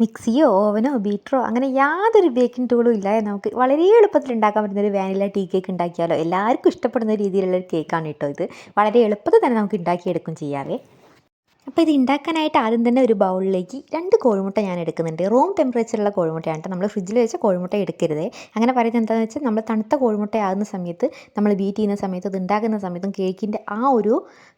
മിക്സിയോ ഓവനോ ബീറ്ററോ അങ്ങനെ യാതൊരു ബേക്കിംഗ് ടൂളും ഇല്ലാതെ നമുക്ക് വളരെ എളുപ്പത്തിൽ ഉണ്ടാക്കാൻ പറ്റുന്ന ഒരു വാനില ടീ കേക്ക് ഉണ്ടാക്കിയാലോ? എല്ലാവർക്കും ഇഷ്ടപ്പെടുന്ന രീതിയിലുള്ള ഒരു കേക്കാണ് കേട്ടോ ഇത്. വളരെ എളുപ്പത്തിൽ തന്നെ നമുക്ക് ഉണ്ടാക്കിയെടുക്കും ചെയ്യാവേ. അപ്പോൾ ഇത് ഉണ്ടാക്കാനായിട്ട് ആദ്യം തന്നെ ഒരു ബൗളിലേക്ക് രണ്ട് കോഴിമുട്ട ഞാൻ എടുക്കുന്നുണ്ട്. റൂം ടെമ്പറേച്ചറുള്ള കോഴിമുട്ടയാണ് കേട്ടോ. നമ്മൾ ഫ്രിഡ്ജിൽ വെച്ച കോഴിമുട്ട എടുക്കരുതേ. അങ്ങനെ പറയുന്നത് എന്താണെന്ന് വെച്ചാൽ നമ്മൾ തണുത്ത കോഴിമുട്ട ആകുന്ന സമയത്ത് നമ്മൾ ബീറ്റ് ചെയ്യുന്ന സമയത്ത് അത് ഉണ്ടാക്കുന്ന സമയത്തും കേക്കിന്റെ ആ ഒരു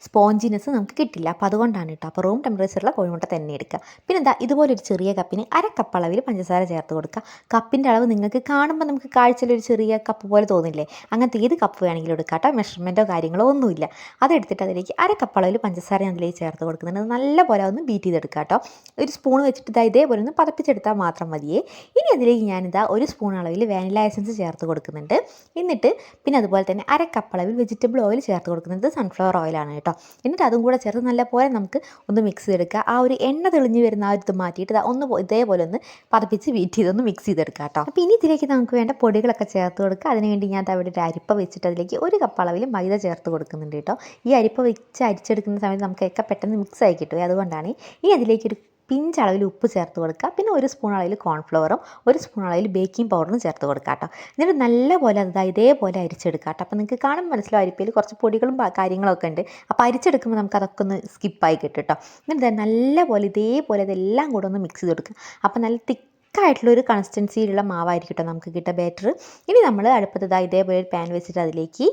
സ്പോഞ്ചിനെസ് നമുക്ക് കിട്ടില്ല. അപ്പോൾ അതുകൊണ്ടാണ് കേട്ടോ. അപ്പോൾ റൂം ടെമ്പറേച്ചറുള്ള കോഴിമുട്ട തന്നെ എടുക്കുക. പിന്നെ എന്താ ഇതുപോലെ ഒരു ചെറിയ കപ്പിന് അര കപ്പ് അളവിൽ പഞ്ചസാര ചേർത്ത് കൊടുക്കുക. കപ്പിന്റെ അളവ് നിങ്ങൾക്ക് കാണുമ്പോൾ നമുക്ക് കാഴ്ചയിൽ ഒരു ചെറിയ കപ്പ് പോലെ തോന്നില്ലേ? അങ്ങനത്തെ ഏത് കപ്പ് വേണമെങ്കിലും എടുക്കാം കേട്ടോ. മെഷർമെന്റോ കാര്യങ്ങളോ ഒന്നുമില്ല. അതെടുത്തിട്ട് അതിലേക്ക് അര കപ്പ് അളവിൽ പഞ്ചസാര ഞാൻ അതിലേക്ക് ചേർത്ത് കൊടുക്കുന്നുണ്ട്. അത് നല്ല പോലെ ഒന്ന് ബീറ്റ് ചെയ്തെടുക്കുക കേട്ടോ ഒരു സ്പൂൺ വെച്ചിട്ട് ഇതാ ഇതേപോലെ ഒന്ന് പതപ്പിച്ചെടുത്താൽ മാത്രം മതിയേ. ഇനി അതിലേക്ക് ഞാനിതാ ഒരു സ്പൂൺ അളവിൽ വാനില എസൻസ് ചേർത്ത് കൊടുക്കുന്നുണ്ട്. എന്നിട്ട് പിന്നെ അതുപോലെ തന്നെ അര കപ്പ് അളവിൽ വെജിറ്റബിൾ ഓയിൽ ചേർത്ത് കൊടുക്കുന്നത് സൺഫ്ലവർ ഓയിലാണ് കേട്ടോ എന്നിട്ട് അതും കൂടെ ചേർത്ത് നല്ല പോലെ നമുക്ക് ഒന്ന് മിക്സ് ചെയ്തെടുക്കുക ആ ഒരു എണ്ണ തെളിഞ്ഞ് വരുന്ന ആ ഒരു ഇത് മാറ്റിയിട്ട് ഒന്ന് ഇതേപോലെ ഒന്ന് പതപ്പിച്ച് ബീറ്റ് ചെയ്തൊന്ന് മിക്സ് ചെയ്തെടുക്കുക കേട്ടോ അപ്പോൾ ഇനി ഇതിലേക്ക് നമുക്ക് വേണ്ട പൊടികളൊക്കെ ചേർത്ത് കൊടുക്കുക അതിനുവേണ്ടി ഞാൻ അവിടെ ഒരു അരിപ്പ വെച്ചിട്ട് അതിലേക്ക് ഒരു കപ്പ് അളവിൽ മൈദ ചേർത്ത് കൊടുക്കുന്നുണ്ട് കേട്ടോ ഈ അരിപ്പ വെച്ച് അരിച്ചെടുക്കുന്ന സമയത്ത് നമുക്കൊക്കെ പെട്ടെന്ന് മിക്സ് ആയി കിട്ടും അതുകൊണ്ടാണ് ഈ അതിലേക്ക് ഒരു പിഞ്ച് അളവിൽ ഉപ്പ് ചേർത്ത് കൊടുക്കുക. പിന്നെ ഒരു സ്പൂൺ അളവിൽ കോൺഫ്ലവറും ഒരു സ്പൂൺ അളവിൽ ബേക്കിംഗ് പൗഡറും ചേർത്ത് കൊടുക്കുക കേട്ടോ. എന്നിട്ട് നല്ലപോലെ അത് ഇതേപോലെ അരിച്ചെടുക്കുക കേട്ടോ. അപ്പോൾ നിങ്ങൾക്ക് കാണുമ്പോൾ മനസ്സിലാവും അരിപ്പയിൽ കുറച്ച് പൊടികളും കാര്യങ്ങളൊക്കെ ഉണ്ട്. അപ്പോൾ അരിച്ചെടുക്കുമ്പോൾ നമുക്ക് അതൊക്കെ ഒന്ന് സ്കിപ്പായി കിട്ടും കേട്ടോ. എന്നിട്ട് നല്ലപോലെ ഇതേപോലെ ഇതെല്ലാം കൂടെ ഒന്ന് മിക്സ് ചെയ്ത് കൊടുക്കുക. അപ്പോൾ നല്ല തിക്കായിട്ടുള്ള ഒരു കൺസിസ്റ്റൻസിയിലുള്ള മാവായിരിക്കും കേട്ടോ നമുക്ക് കിട്ടുക ബാറ്റർ ഇനി നമ്മൾ അടുപ്പത്ത് ഇതാ ഇതേപോലെ ഒരു പാൻ വെച്ചിട്ട് അതിലേക്ക്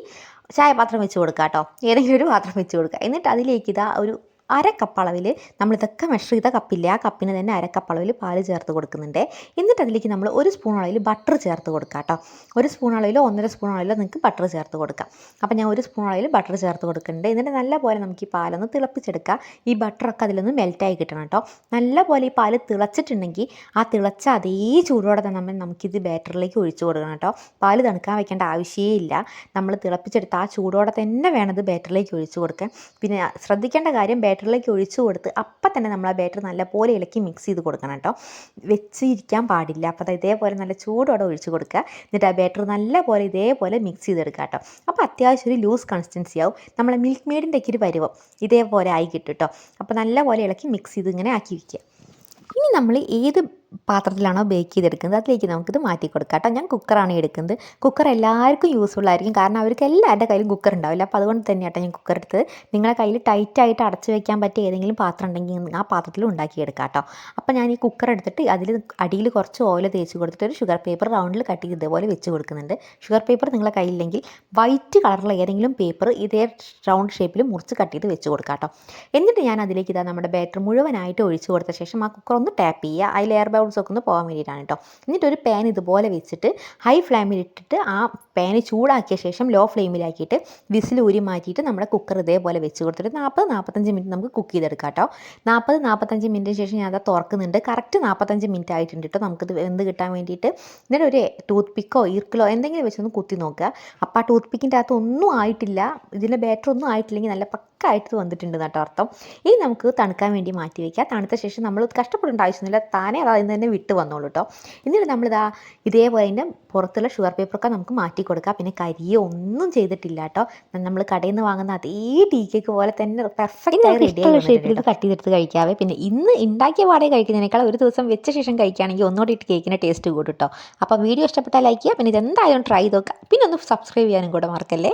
ചായപാത്രം വെച്ച് കൊടുക്കുക കേട്ടോ. ഏതെങ്കിലും ഒരു പാത്രം വെച്ച് കൊടുക്കുക. എന്നിട്ട് അതിലേക്ക് ഇതാ ഒരു അര കപ്പ് ഇതൊക്കെ മെഷർ ചെയ്ത കപ്പില്ലേ ആ കപ്പിന് തന്നെ അര കപ്പ് അളവിൽ പാൽ ചേർത്ത് കൊടുക്കുന്നുണ്ട്. എന്നിട്ട് അതിലേക്ക് നമ്മൾ ഒരു സ്പൂൺ അളവിൽ ബട്ടർ ചേർത്ത് കൊടുക്കുക കേട്ടോ ഒരു സ്പൂൺ അളവിലോ ഒന്നര സ്പൂൺ അളവിലോ നിങ്ങൾക്ക് ബട്ടർ ചേർത്ത് കൊടുക്കാം. അപ്പോൾ ഞാൻ ഒരു സ്പൂൺ അളവിൽ ബട്ടർ ചേർത്ത് കൊടുക്കുന്നുണ്ട്. എന്നിട്ട് നല്ലപോലെ നമുക്ക് ഈ പാലൊന്ന് തിളപ്പിച്ചെടുക്കുക ഈ ബട്ടറൊക്കെ അതിലൊന്ന് മെൽറ്റായി കിട്ടണം കേട്ടോ നല്ലപോലെ ഈ പാൽ തിളച്ചിട്ടുണ്ടെങ്കിൽ ആ തിളച്ച അതേ ചൂടോടെ തന്നെ നമ്മൾ നമുക്കിത് ബാറ്ററിലേക്ക് ഒഴിച്ചു കൊടുക്കണം കേട്ടോ പാൽ തണുക്കാൻ വെക്കേണ്ട ആവശ്യമേ ഇല്ല. നമ്മൾ തിളപ്പിച്ചെടുത്ത് ആ ചൂടോടെ തന്നെ വേണം ഇത് ബാറ്ററിലേക്ക് ഒഴിച്ചു കൊടുക്കാൻ. പിന്നെ ശ്രദ്ധിക്കേണ്ട കാര്യം ബാറ്ററിലേക്ക് ഒഴിച്ചു കൊടുത്ത് അപ്പം തന്നെ നമ്മൾ ആ ബാറ്റർ നല്ലപോലെ ഇളക്കി മിക്സ് ചെയ്ത് കൊടുക്കണം കേട്ടോ. വെച്ചിരിക്കാൻ പാടില്ല. അപ്പോൾ ഇതേപോലെ നല്ല ചൂടോടെ ഒഴിച്ച് കൊടുക്കുക. എന്നിട്ട് ആ ബാറ്റർ നല്ലപോലെ ഇതേപോലെ മിക്സ് ചെയ്തെടുക്കുക കേട്ടോ. അപ്പോൾ അത്യാവശ്യം ഒരു ലൂസ് കൺസിസ്റ്റൻസി ആവും. നമ്മളെ മിൽക്ക് മെയ്ഡിന്റെ ഒക്കെ ഒരു പരുവം ഇതേപോലെ ആയി കിട്ടും കേട്ടോ. അപ്പോൾ നല്ലപോലെ ഇളക്കി മിക്സ് ചെയ്ത് ഇങ്ങനെ ആക്കി വയ്ക്കുക ഇനി നമ്മൾ ഏത് പാത്രത്തിലാണോ ബേക്ക് ചെയ്തെടുക്കുന്നത്? അതിലേക്ക് നമുക്കിത് മാറ്റി കൊടുക്കാം കേട്ടോ. ഞാൻ കുക്കറാണ് എടുക്കുന്നത്. കുക്കർ എല്ലാവർക്കും യൂസ്ഫുൾ ആയിരിക്കും. കാരണം അവർക്ക് എല്ലാവരുടെ കയ്യിലും കുക്കർ ഉണ്ടാവില്ല. അപ്പോൾ അതുകൊണ്ട് തന്നെ കേട്ടോ ഞാൻ കുക്കർ എടുത്തത്. നിങ്ങളെ കയ്യിൽ ടൈറ്റായിട്ട് അടച്ചു വയ്ക്കാൻ പറ്റിയ ഏതെങ്കിലും പാത്രം ഉണ്ടെങ്കിൽ ആ പാത്രത്തിൽ ഉണ്ടാക്കിയെടുക്കാം കേട്ടോ. അപ്പോൾ ഞാൻ ഈ കുക്കർ എടുത്തിട്ട് അതിൽ അടിയിൽ കുറച്ച് ഓയിൽ തേച്ച് കൊടുത്തിട്ട് ഒരു ഷുഗർ പേപ്പർ റൗണ്ടിൽ കട്ട് ചെയ്ത് ഇതേപോലെ വെച്ച് കൊടുക്കുന്നുണ്ട്. ഷുഗർ പേപ്പർ നിങ്ങളുടെ കയ്യിലില്ലെങ്കിൽ വൈറ്റ് കളറുള്ള ഏതെങ്കിലും പേപ്പർ ഇതേ റൗണ്ട് ഷേപ്പിൽ മുറിച്ച് കട്ട് ചെയ്ത് വെച്ച് കൊടുക്കാം കേട്ടോ. എന്നിട്ട് ഞാൻ അതിലേക്ക് ഇതാ നമ്മുടെ ബാറ്റർ മുഴുവനായിട്ട് ഒഴിച്ച് കൊടുത്ത ശേഷം ആ കുക്കർ ഒന്ന് ടാപ്പ് ചെയ്യുക. അതിൽ എയർ ബൗൾസ് ഒക്കെ ഒന്ന് പോകാൻ വേണ്ടിയിട്ടാണ് കേട്ടോ എന്നിട്ട് ഒരു പാൻ ഇതുപോലെ വെച്ചിട്ട് ഹൈ ഫ്ലെയിമിൽ ഇട്ടിട്ട് ആ പാന് ചൂടാക്കിയ ശേഷം ലോ ഫ്ലെയിമിലാക്കിയിട്ട് വിസിൽ ഊരി മാറ്റിയിട്ട് നമ്മുടെ കുക്കർ ഇതേപോലെ വെച്ച് കൊടുത്തിട്ട് നാൽപ്പത് നാൽപ്പത്തഞ്ച് മിനിറ്റ് നമുക്ക് കുക്ക് ചെയ്തെടുക്കാം കേട്ടോ നാൽപ്പത് നാൽപ്പത്തഞ്ച് മിനിറ്റിന് ശേഷം ഞാൻ അത് തുറക്കുന്നുണ്ട്. കറക്റ്റ് നാൽപ്പത്തഞ്ച് മിനിറ്റ് ആയിട്ടുണ്ട് കേട്ടോ നമുക്കിത് എന്ത് കിട്ടാൻ വേണ്ടിയിട്ട്. എന്നിട്ട് ഒരു ടൂത്ത് പിക്കോ ഈർക്കിലോ എന്തെങ്കിലും വെച്ചൊന്ന് കുത്തി നോക്കുക. അപ്പോൾ ആ ടൂത്ത് പിക്കിന്റെ അകത്ത് ഒന്നും ആയിട്ടില്ല. ഇതിന്റെ ബാറ്റർ ഒന്നും ആയിട്ടില്ലെങ്കിൽ നല്ല പക്കായിട്ട് വന്നിട്ടുണ്ട് കേട്ടോ അർത്ഥം. ഇനി നമുക്ക് തണുക്കാൻ വേണ്ടി മാറ്റി വെക്കാം. തണുത്ത ശേഷം നമ്മൾ കഷ്ടപ്പെടേണ്ട ആവശ്യമൊന്നുമില്ല. താനേ അത് അതിൽ തന്നെ വിട്ട് വന്നോളൂ കേട്ടോ എന്നിട്ട് നമ്മളിതാ ഇതേപോലെ അതിന്റെ പുറത്തുള്ള ഷുഗർ പേപ്പറൊക്കെ നമുക്ക് മാറ്റി കൊടുക്കാം. പിന്നെ കരിയോ ഒന്നും ചെയ്തിട്ടില്ല കേട്ടോ നമ്മൾ കടയിൽ നിന്ന് വാങ്ങുന്ന അതേ ടീ കേക്ക് പോലെ തന്നെ പെർഫെക്റ്റ് ആയി റെഡി ആയി ഷേപ്പിൽ കട്ട് ചെയ്തെടുത്ത് കഴിക്കാവേ. പിന്നെ ഇന്ന് ഉണ്ടാക്കിയ പാടെ കഴിക്കുന്നതിനേക്കാൾ ഒരു ദിവസം വെച്ച ശേഷം കഴിക്കുകയാണെങ്കിൽ ഒന്നുകൂടി ഇട്ട് കേക്കിന്റെ ടേസ്റ്റ് കൂടും കേട്ടോ അപ്പോൾ വീഡിയോ ഇഷ്ടപ്പെട്ടാൽ ലൈക്ക് ചെയ്യുക. പിന്നെ ഇതെന്തായാലും ട്രൈ ചെയ്ത് നോക്കുക. പിന്നെ ഒന്ന് സബ്സ്ക്രൈബ് ചെയ്യാനും കൂടെ മറക്കല്ലേ?